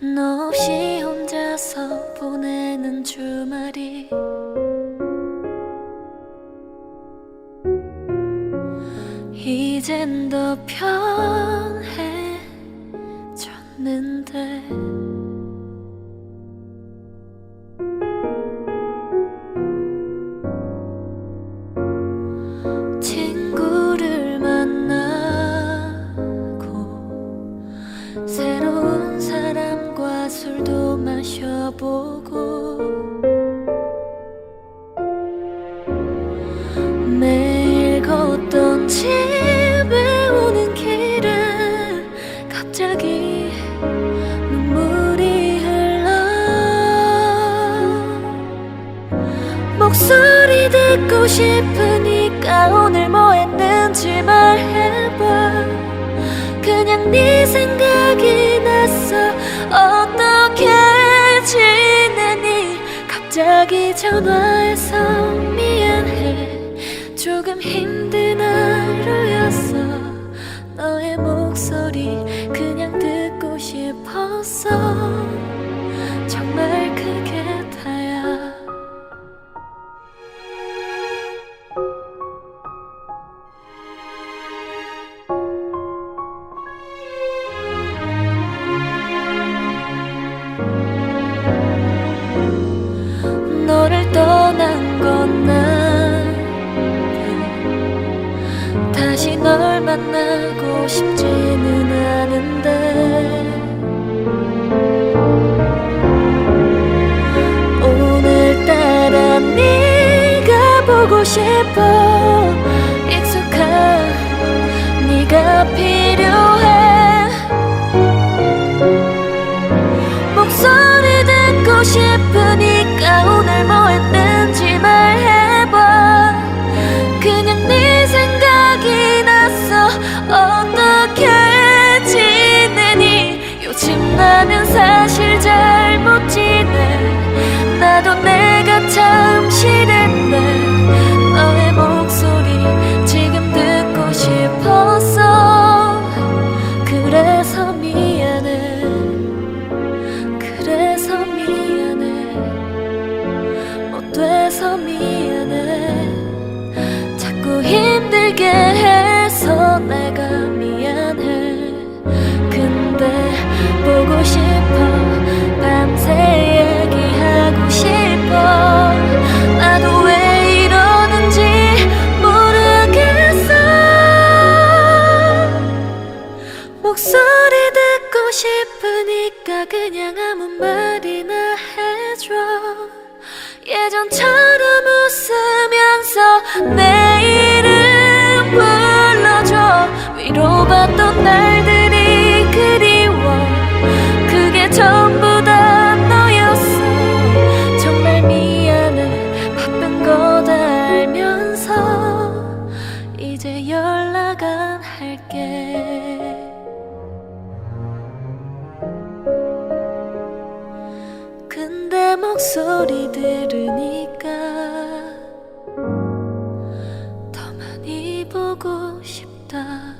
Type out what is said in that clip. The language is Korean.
너 없이 혼자서 보내는 주말이 이젠 더 편해졌는데 집에 오는 길에 갑자기 눈물이 흘러. 목소리 듣고 싶으니까 오늘 뭐 했는지 말해봐. 그냥 네 생각이 났어. 어떻게 지내니? 갑자기 전화해서 미안해. 조금 힘 싶었어. 정말 그게 다야. 너를 떠난 건 나도 다시 널 만나고 싶지는 않은데 싶어. 익숙한 네가 필요해. 목소리 듣고 싶으니까 오늘 뭐 했는지 말해봐. 그냥 네 생각이 났어. 어떻게 지내니? 요즘 나는 사실 잘 못 지내. 나도 내 못 돼서 미안해. 자꾸 힘들게 해서 내가 미안해. 근데 보고 싶어 밤새 얘기하고 싶어. 나도 왜 이러는지 모르겠어. 목소리 듣고 싶으니까 그냥 아무 말이나 해줘 예전처럼 웃으면서 내 이름 불러줘. 위로받던 날들이 그리워. 그게 전부 다 너였어. 정말 미안해. 바쁜 거 다 알면서 이제 연락 안 할게 목소리 들으니까 더 많이 보고 싶다